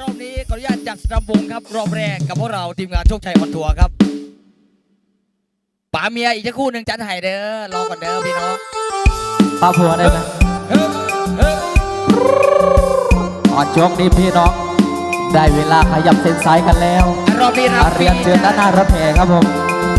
รอบนี้ขออนุญาตจัดรำวงครับ รอบแรกกับพวกเราทีมงานโชคชัยออนทัวร์ครับป๋าเมียอีกสักครู่หนึ่งจัดให้เด้อรอก่อนเด้อพี่น้องปาผัวได้ไหมอ่อนช่วงนี้พี่น้อง ได้เวลาขยับเส้นสายกันแล้วรอบนี้อารับเรียนเชิญด้านหน้ารถแห่ครับผม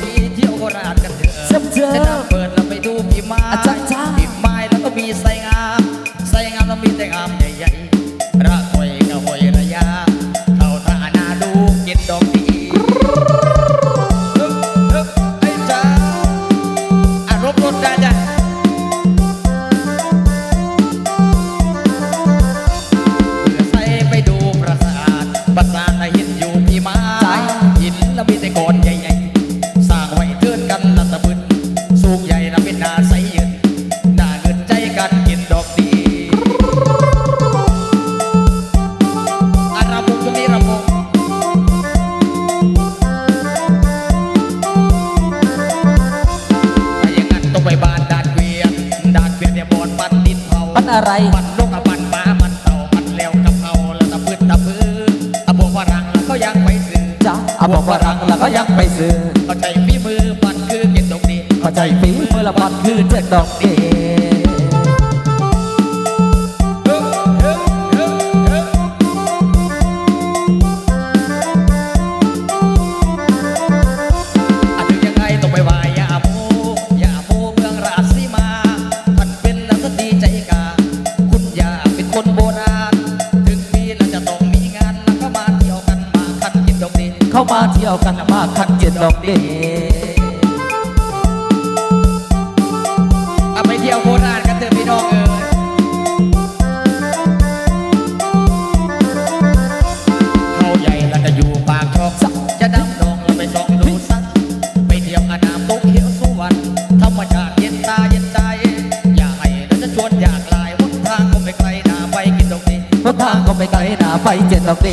ที่เที่ยวโคราชกันเถอะเชิญเชิญจะนำเปิดเราไปดูพี่ไม้อะจ้าจ้าพี่ไม้แล้วก็มีไซงามไซงามแล้วมีแต่งามใหญ่ๆ นี้เข้าใจฝีมือละพัดคือเจ็ดดอกเอ โคราชกันเถอะพี่น้องเอ๋ยเขาใหญ่แล้วจะอยู่ปากช่องจะดำดงแล้วไปส่องดูสัตว์ไปเที่ยวอานามตกเขียวสุวรรณธรรมชาติเย็นตาเย็นใจ อยากให้แล้วจะชวนอยากลายวนทางก็ไม่ไกลหนาไปกินดอกนี้รถทางก็ไม่ไกลหนาไปเจ็ดดอกเ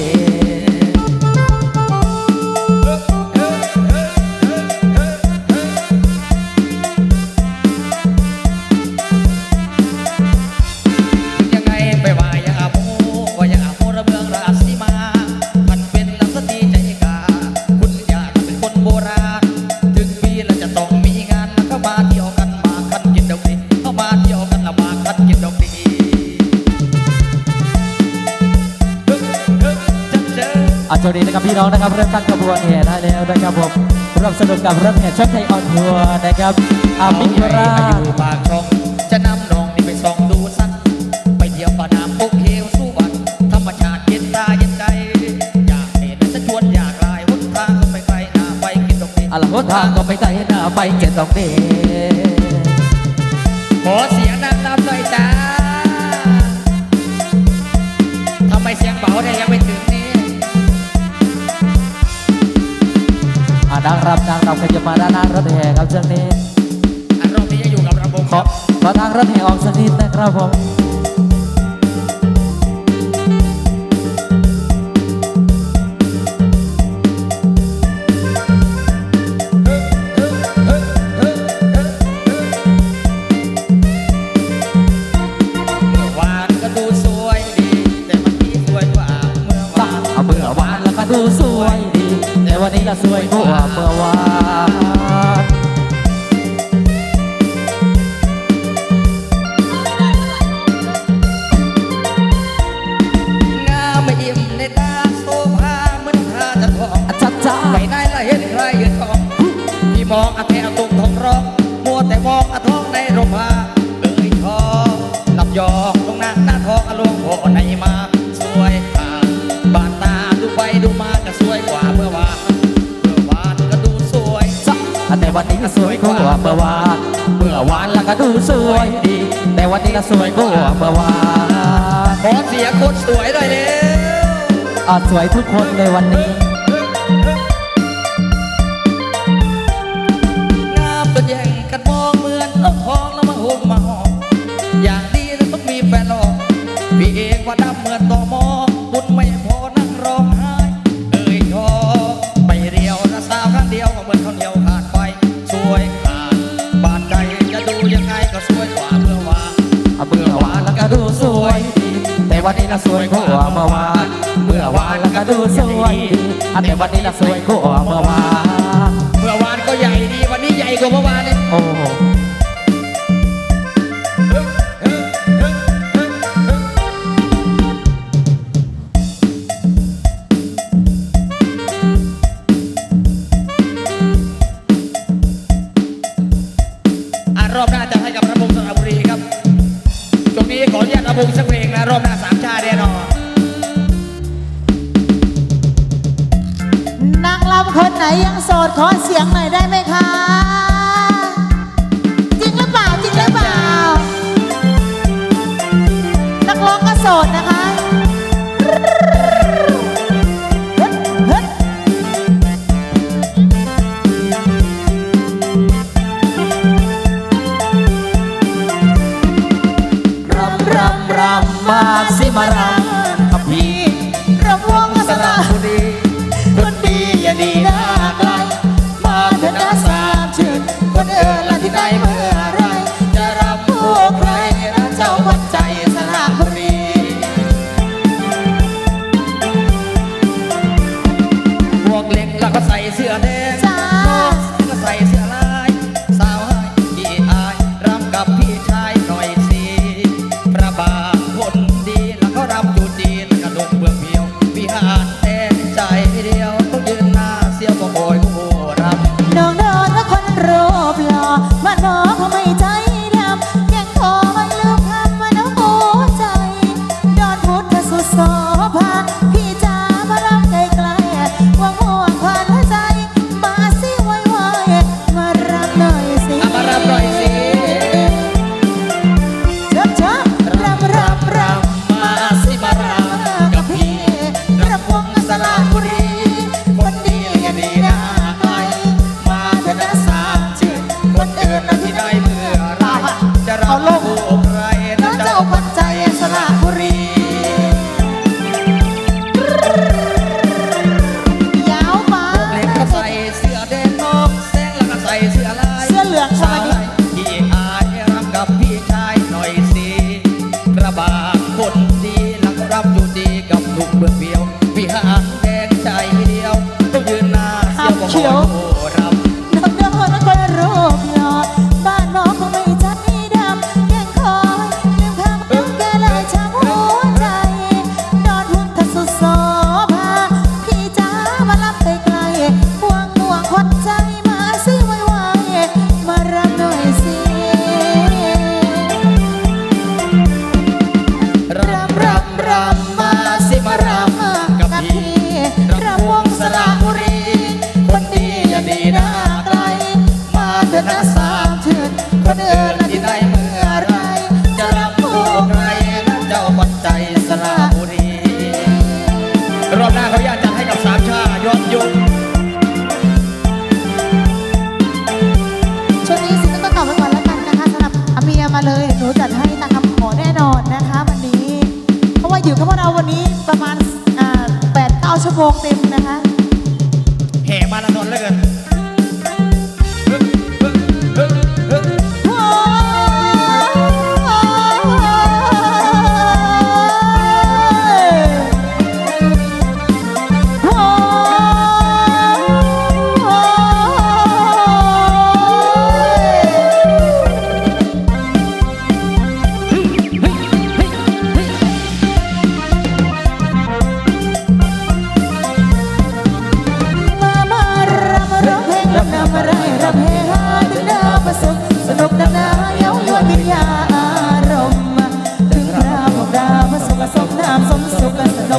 ออาโชคดีนะครับพี่น้องนะครับเริ่มตั้งขบวนแห่ได้แล้วนะครับผมร่วมสนุกกับรถแห่ชดชัยออนทัวร์นะครับอาเอามิใหญ่ราอายุปากช่องจะนำน้องนี่ไปส่องดูสักไปเที่ยวป่าน้ำโอเควสู้วันธรรมชาติเย็นตาเย็นใจอยากเห็นและจะชวนอยากลายหนทางก็ไปไกลหน้าไปกินดอกนี้อะละรถทางก็ไม่ไกลหนาไปเจ็ดดอก รำนางรำขยับมาด้านหน้ารถแห่ครับช่วงนี้อันรอบนี้ยังอยู่กับระบบขอขอทางรถแห่ออกสักนิดนะครับผม ละสวยกว่าเมื่อวาน วันนี้ก็สวยกว่าเมื่อวานเมื่อวานแล้วก็ดูสวยดี แต่วันนี้ก็สวยกว่าเมื่อวานขอเสียงคนสวยหน่อยเร็วอะสวยทุกคนเลยวันนี้ามคนไหนยังโสดขอเสียงหน่อยได้ไหมคะ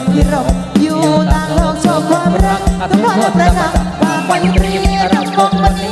มพิรมอยู่ต่างโลกโชว์ความรักอภิวัตประนับความไมตรีรำวงมัน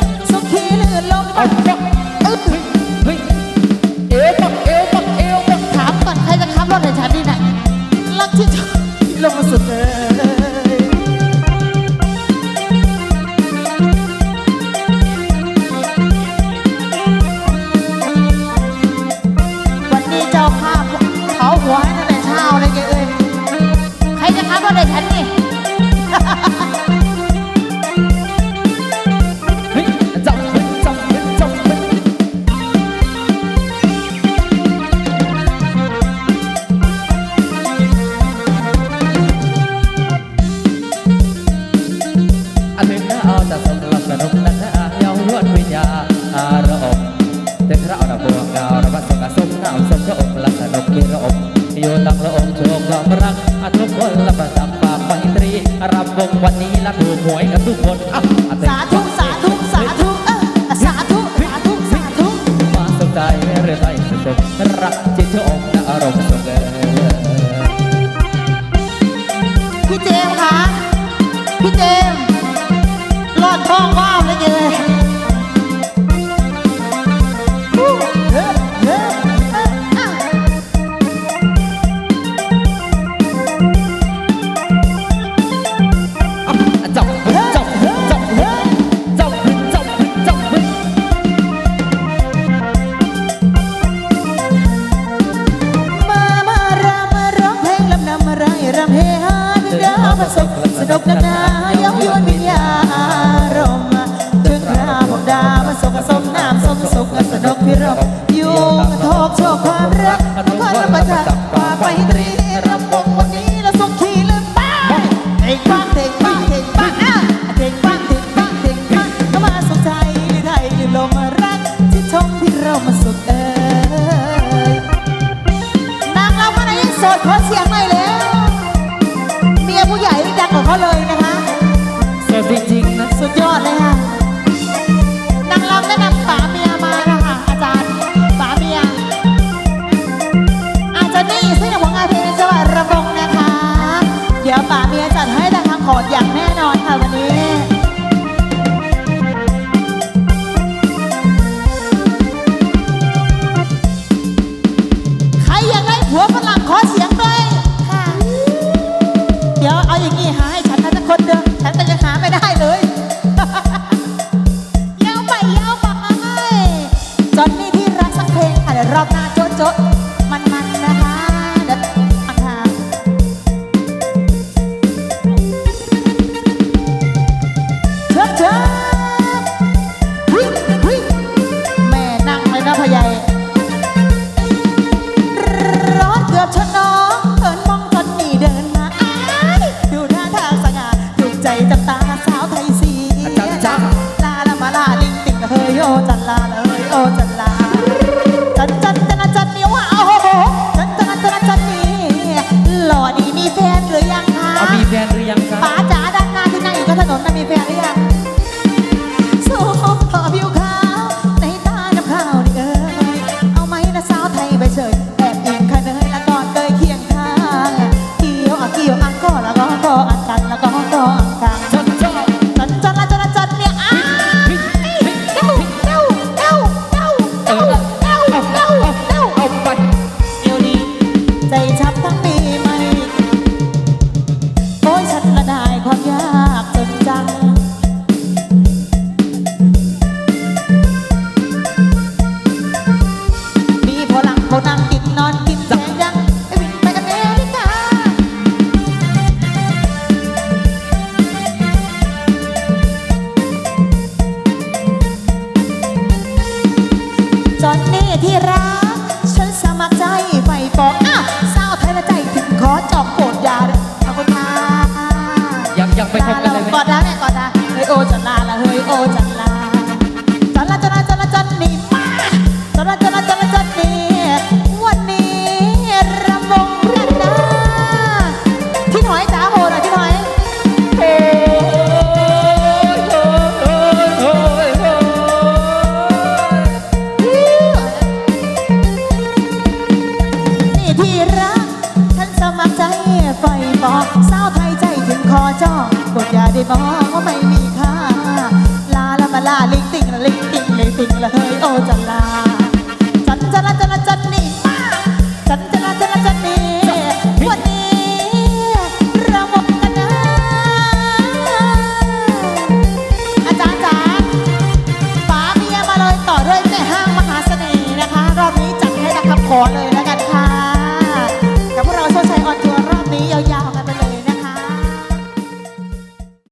หาใฉันนะสักคนเดียวฉันก็ยังหาไม่ได้เลย